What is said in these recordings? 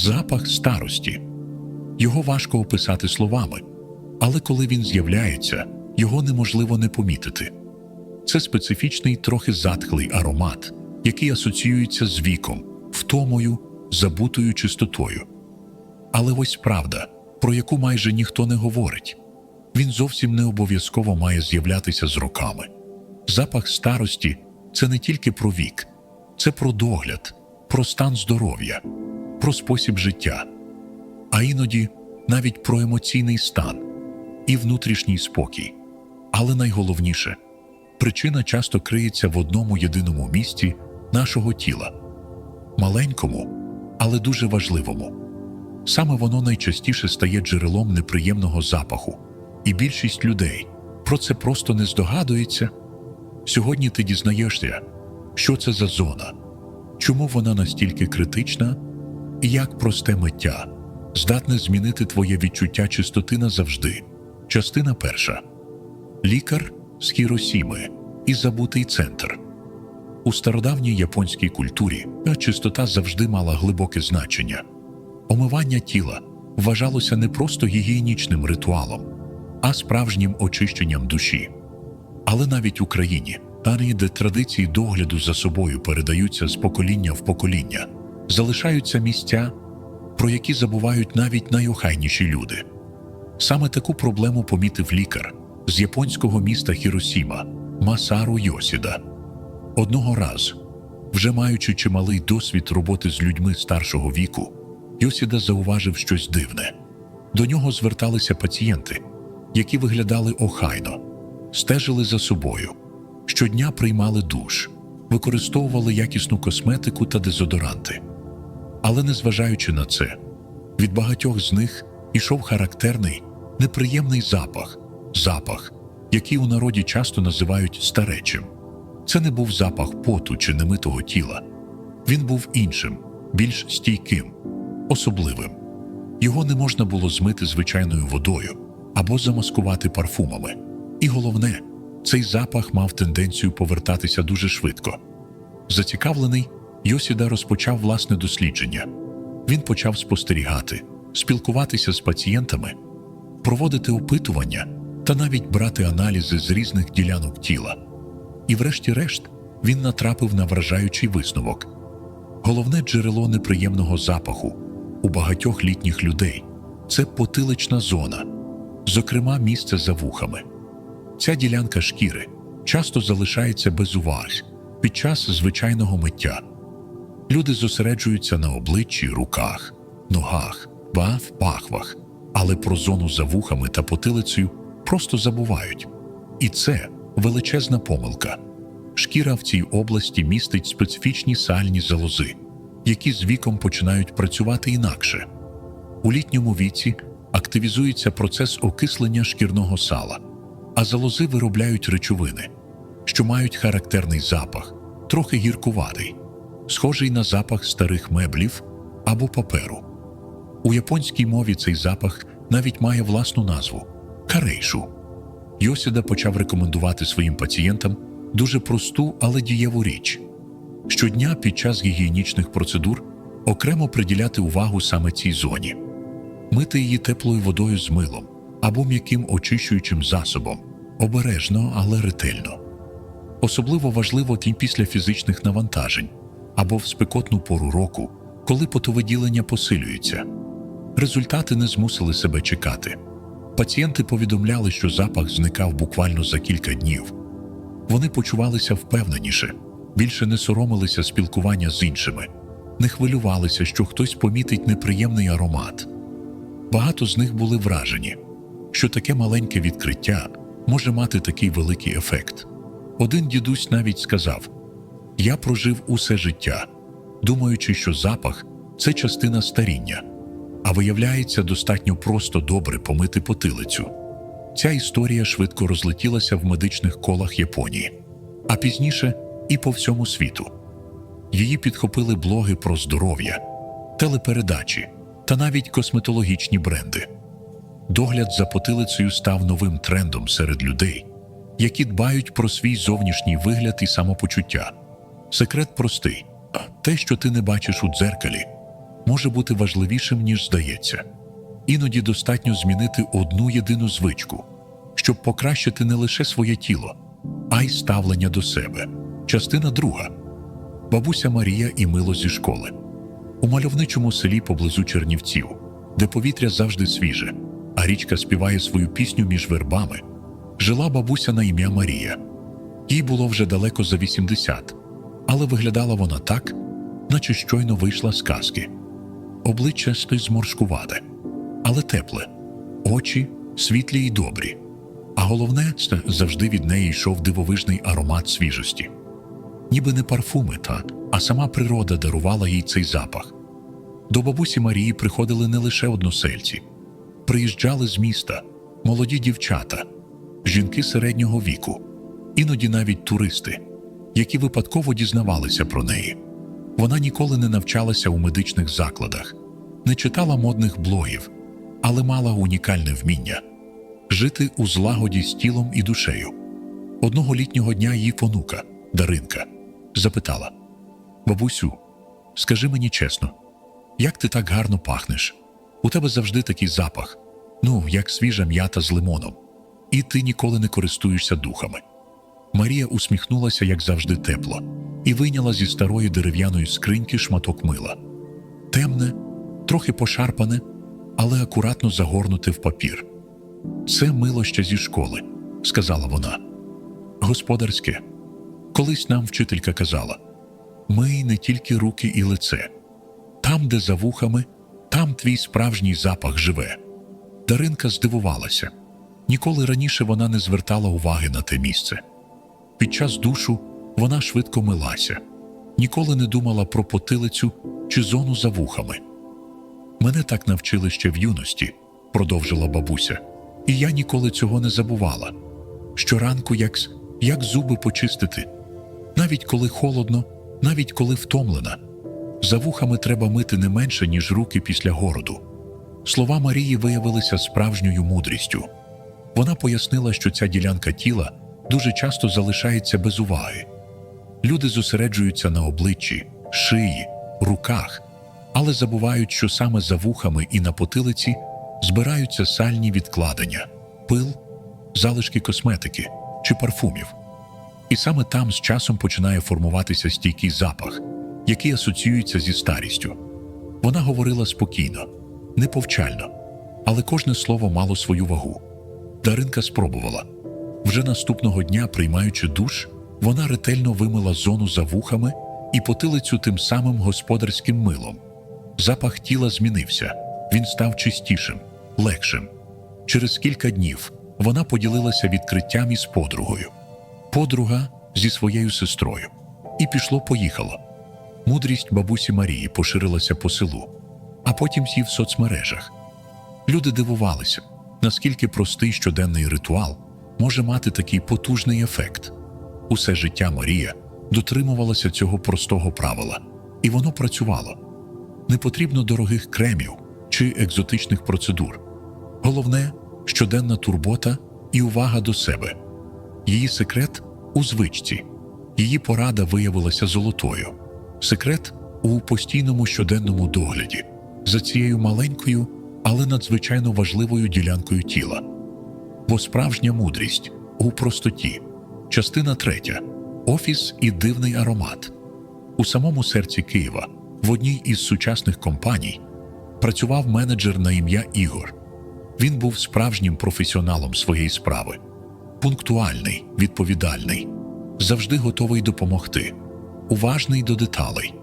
запах старості. Його важко описати словами, але коли він з'являється, його неможливо не помітити. Це специфічний, трохи затхлий аромат, який асоціюється з віком, втомою, забутою чистотою. Але ось правда, про яку майже ніхто не говорить. Він зовсім не обов'язково має з'являтися з роками. Запах старості це не тільки про вік, це про догляд, про стан здоров'я, про спосіб життя, а іноді навіть про емоційний стан і внутрішній спокій. Але найголовніше причина часто криється в одному єдиному місці нашого тіла маленькому, але дуже важливому. Саме воно найчастіше стає джерелом неприємного запаху, і більшість людей про це просто не здогадується. Сьогодні ти дізнаєшся, що це за зона, чому вона настільки критична, як просте миття здатне змінити твоє відчуття чистоти назавжди. Частина перша лікар з Хіросіми і забутий центр. У стародавній японській культурі чистота завжди мала глибоке значення. Омивання тіла вважалося не просто гігієнічним ритуалом, а справжнім очищенням душі. Але навіть в Україні, там, де традиції догляду за собою передаються з покоління в покоління, залишаються місця, про які забувають навіть найохайніші люди. Саме таку проблему помітив лікар з японського міста Хіросіма Масару Йосіда. Одного разу, вже маючи чималий досвід роботи з людьми старшого віку, Йосіда зауважив щось дивне. До нього зверталися пацієнти, які виглядали охайно, стежили за собою, щодня приймали душ, використовували якісну косметику та дезодоранти. Але незважаючи на це, від багатьох з них ішов характерний, неприємний запах, запах, який у народі часто називають старечим. Це не був запах поту чи немитого тіла. Він був іншим, більш стійким, особливим. Його не можна було змити звичайною водою або замаскувати парфумами. І головне, цей запах мав тенденцію повертатися дуже швидко. Зацікавлений, Йосіда розпочав власне дослідження. Він почав спостерігати, спілкуватися з пацієнтами, проводити опитування та навіть брати аналізи з різних ділянок тіла. І, врешті-решт, він натрапив на вражаючий висновок. Головне джерело неприємного запаху у багатьох літніх людей це потилична зона, зокрема місце за вухами. Ця ділянка шкіри часто залишається без уваги під час звичайного миття. Люди зосереджуються на обличчі, руках, ногах, в пахвах, але про зону за вухами та потилицею просто забувають. І це величезна помилка. Шкіра в цій області містить специфічні сальні залози, які з віком починають працювати інакше. У літньому віці активізується процес окислення шкірного сала, а залози виробляють речовини, що мають характерний запах, трохи гіркуватий, схожий на запах старих меблів або паперу. У японській мові цей запах навіть має власну назву карейшу. Йосіда почав рекомендувати своїм пацієнтам дуже просту, але дієву річ щодня під час гігієнічних процедур окремо приділяти увагу саме цій зоні, мити її теплою водою з милом або м'яким очищуючим засобом, обережно, але ретельно. Особливо важливо після фізичних навантажень або в спекотну пору року, коли потовиділення посилюється. Результати не змусили себе чекати. Пацієнти повідомляли, що запах зникав буквально за кілька днів. Вони почувалися впевненіше, більше не соромилися спілкування з іншими, не хвилювалися, що хтось помітить неприємний аромат. Багато з них були вражені, що таке маленьке відкриття може мати такий великий ефект. Один дідусь навіть сказав: Я прожив усе життя, думаючи, що запах це частина старіння, а виявляється, достатньо просто добре помити потилицю. Ця історія швидко розлетілася в медичних колах Японії, а пізніше і по всьому світу. Її підхопили блоги про здоров'я, телепередачі та навіть косметологічні бренди. Догляд за потилицею став новим трендом серед людей, які дбають про свій зовнішній вигляд і самопочуття. Секрет простий те, що ти не бачиш у дзеркалі, може бути важливішим, ніж здається. Іноді достатньо змінити одну єдину звичку, щоб покращити не лише своє тіло, а й ставлення до себе. Частина друга бабуся Марія і Мило зі школи. У мальовничому селі поблизу Чернівців, де повітря завжди свіже, а річка співає свою пісню між вербами, жила бабуся на ім'я Марія. Їй було вже далеко за 80, але виглядала вона так, наче щойно вийшла з казки. Обличчя сти зморшкувате, але тепле, очі світлі й добрі. А головне, це завжди від неї йшов дивовижний аромат свіжості. Ніби не парфуми та, а сама природа дарувала їй цей запах. До бабусі Марії приходили не лише односельці, приїжджали з міста, молоді дівчата, жінки середнього віку, іноді навіть туристи, які випадково дізнавалися про неї. Вона ніколи не навчалася у медичних закладах, не читала модних блогів, але мала унікальне вміння жити у злагоді з тілом і душею. Одного літнього дня її понука, Даринка, запитала: Бабусю, скажи мені чесно, як ти так гарно пахнеш? У тебе завжди такий запах, ну, як свіжа м'ята з лимоном, і ти ніколи не користуєшся духами. Марія усміхнулася, як завжди, тепло, і вийняла зі старої дерев'яної скриньки шматок мила. Темне, трохи пошарпане, але акуратно загорнуте в папір. Це мило ще зі школи, сказала вона. Господарське. Колись нам вчителька казала: мий не тільки руки і лице. Там, де за вухами, там твій справжній запах живе. Даринка здивувалася. Ніколи раніше вона не звертала уваги на те місце. Під час душу вона швидко милася, ніколи не думала про потилицю чи зону за вухами. Мене так навчили ще в юності, продовжила бабуся, і я ніколи цього не забувала. Щоранку, як, як зуби почистити, навіть коли холодно, навіть коли втомлена. За вухами треба мити не менше, ніж руки після городу. Слова Марії виявилися справжньою мудрістю. Вона пояснила, що ця ділянка тіла дуже часто залишається без уваги. Люди зосереджуються на обличчі, шиї, руках, але забувають, що саме за вухами і на потилиці збираються сальні відкладення, пил, залишки косметики чи парфумів. І саме там з часом починає формуватися стійкий запах, який асоціюється зі старістю. Вона говорила спокійно, неповчально, але кожне слово мало свою вагу. Даринка спробувала. Вже наступного дня, приймаючи душ, вона ретельно вимила зону за вухами і потилицю тим самим господарським милом. Запах тіла змінився, він став чистішим, легшим. Через кілька днів вона поділилася відкриттям із подругою. Подруга зі своєю сестрою. І пішло-поїхало. Мудрість бабусі Марії поширилася по селу, а потім сів в соцмережах. Люди дивувалися, наскільки простий щоденний ритуал може мати такий потужний ефект. Усе життя Марія дотримувалася цього простого правила, і воно працювало. Не потрібно дорогих кремів чи екзотичних процедур. Головне щоденна турбота і увага до себе. Її секрет у звичці, її порада виявилася золотою. Секрет у постійному щоденному догляді за цією маленькою, але надзвичайно важливою ділянкою тіла. Бо справжня мудрість у простоті. Частина третя. Офіс і дивний аромат. У самому серці Києва, в одній із сучасних компаній, працював менеджер на ім'я Ігор. Він був справжнім професіоналом своєї справи, пунктуальний, відповідальний, завжди готовий допомогти, уважний до деталей,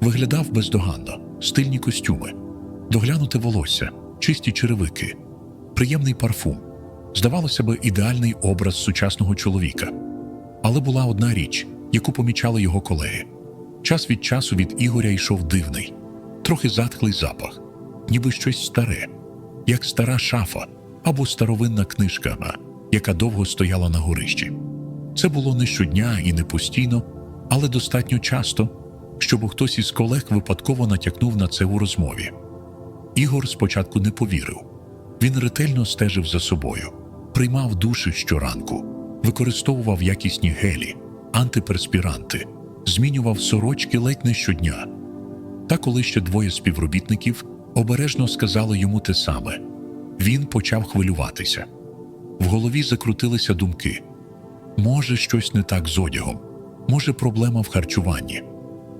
виглядав бездоганно, стильні костюми, доглянуте волосся, чисті черевики, приємний парфум. Здавалося би, ідеальний образ сучасного чоловіка. Але була одна річ, яку помічали його колеги. Час від часу від Ігоря йшов дивний, трохи затхлий запах, ніби щось старе, як стара шафа або старовинна книжка, яка довго стояла на горищі. Це було не щодня і не постійно, але достатньо часто, щоб хтось із колег випадково натякнув на це у розмові. Ігор спочатку не повірив. Він ретельно стежив за собою, приймав душі щоранку, використовував якісні гелі, антиперспіранти, змінював сорочки ледь не щодня. Та коли ще двоє співробітників обережно сказали йому те саме, він почав хвилюватися. В голові закрутилися думки: може, щось не так з одягом, може, проблема в харчуванні,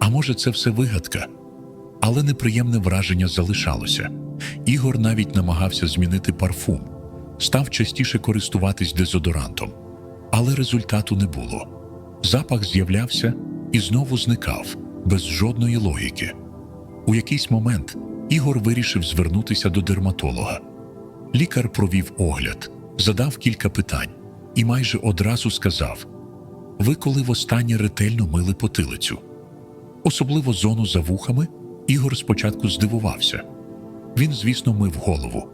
а може, це все вигадка. Але неприємне враження залишалося. Ігор навіть намагався змінити парфум, став частіше користуватись дезодорантом, але результату не було. Запах з'являвся і знову зникав без жодної логіки. У якийсь момент Ігор вирішив звернутися до дерматолога. Лікар провів огляд, задав кілька питань і майже одразу сказав: Ви коли востаннє ретельно мили потилицю? Особливо зону за вухами, Ігор спочатку здивувався. Він, звісно, мив голову,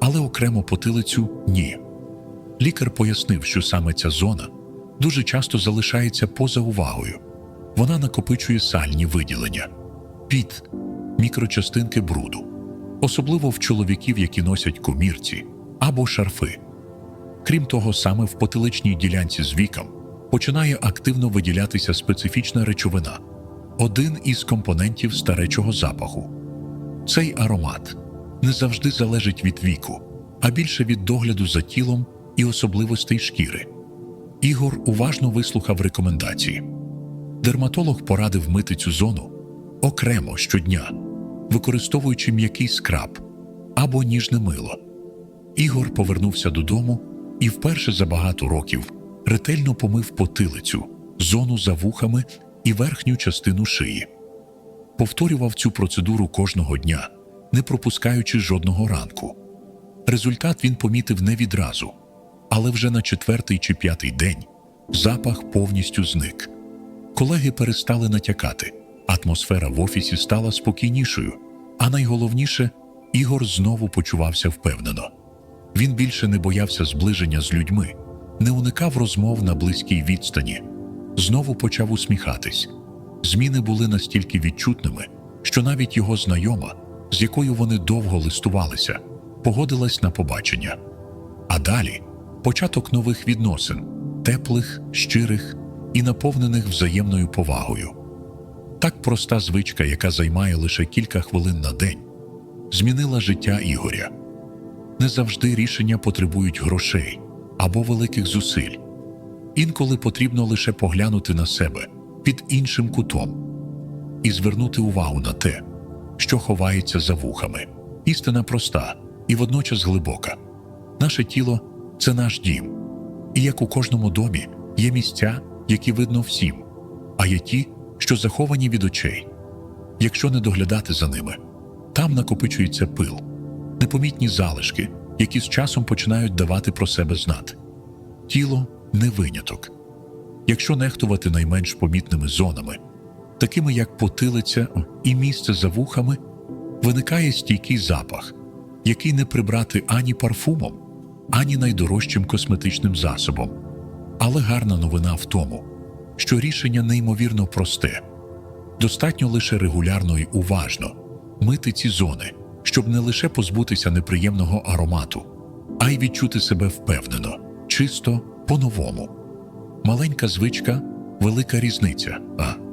але окремо потилицю ні. Лікар пояснив, що саме ця зона дуже часто залишається поза увагою. Вона накопичує сальні виділення, піт, мікрочастинки бруду, особливо в чоловіків, які носять комірці або шарфи. Крім того, саме в потиличній ділянці з віком починає активно виділятися специфічна речовина, один із компонентів старечого запаху. Цей аромат не завжди залежить від віку, а більше від догляду за тілом і особливостей шкіри. Ігор уважно вислухав рекомендації. Дерматолог порадив мити цю зону окремо щодня, використовуючи м'який скраб або ніжне мило. Ігор повернувся додому і вперше за багато років ретельно помив потилицю, зону за вухами і верхню частину шиї. Повторював цю процедуру кожного дня, не пропускаючи жодного ранку. Результат він помітив не відразу, але вже на четвертий чи п'ятий день запах повністю зник. Колеги перестали натякати, атмосфера в офісі стала спокійнішою, а найголовніше, Ігор знову почувався впевнено. Він більше не боявся зближення з людьми, не уникав розмов на близькій відстані, знову почав усміхатись. Зміни були настільки відчутними, що навіть його знайома, з якою вони довго листувалися, погодилась на побачення. А далі початок нових відносин, теплих, щирих і наповнених взаємною повагою. Так проста звичка, яка займає лише кілька хвилин на день, змінила життя Ігоря. Не завжди рішення потребують грошей або великих зусиль. Інколи потрібно лише поглянути на себе під іншим кутом і звернути увагу на те, що ховається за вухами. Істина проста і водночас глибока. Наше тіло це наш дім, і як у кожному домі є місця, які видно всім, а є ті, що заховані від очей. Якщо не доглядати за ними, там накопичується пил, непомітні залишки, які з часом починають давати про себе знати. Тіло не виняток. Якщо нехтувати найменш помітними зонами, такими як потилиця і місце за вухами, виникає стійкий запах, який не прибрати ані парфумом, ані найдорожчим косметичним засобом. Але гарна новина в тому, що рішення неймовірно просте. Достатньо лише регулярно і уважно мити ці зони, щоб не лише позбутися неприємного аромату, а й відчути себе впевнено, чисто по-новому. Маленька звичка, велика різниця. А